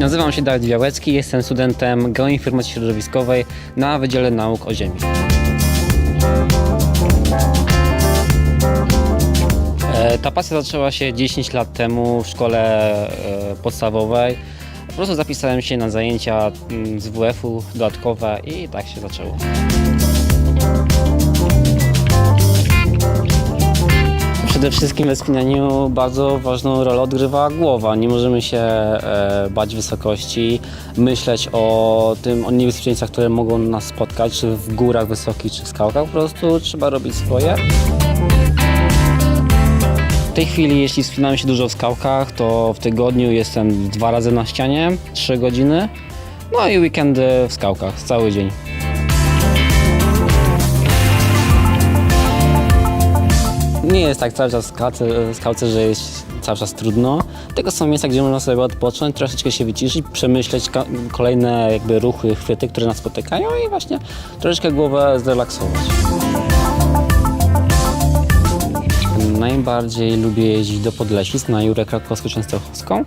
Nazywam się Dawid Białecki, jestem studentem geoinformacji środowiskowej na Wydziale Nauk o Ziemi. E, Ta pasja zaczęła się 10 lat temu w szkole e, podstawowej. Po prostu zapisałem się na zajęcia mm, z WF-u dodatkowe i tak się zaczęło. Przede wszystkim we wspinaniu bardzo ważną rolę odgrywa głowa. Nie możemy się e, bać wysokości, myśleć o tym, o niebezpieczeństwach, które mogą nas spotkać, czy w górach wysokich, czy w skałkach. Po prostu trzeba robić swoje. W tej chwili, jeśli wspinamy się dużo w skałkach, to w tygodniu jestem dwa razy na ścianie, trzy godziny. No i weekendy w skałkach, cały dzień. Nie jest tak cały czas w skałce, w skałce, że jest cały czas trudno. Tylko są miejsca, gdzie można sobie odpocząć, troszeczkę się wyciszyć, przemyśleć kolejne jakby ruchy, chwyty, które nas spotykają i właśnie troszeczkę głowę zrelaksować. Najbardziej lubię jeździć do Podlesic na Jurę Krakowsko-Częstochowską.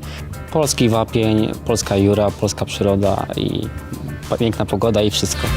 Polski wapień, polska jura, polska przyroda i piękna pogoda i wszystko.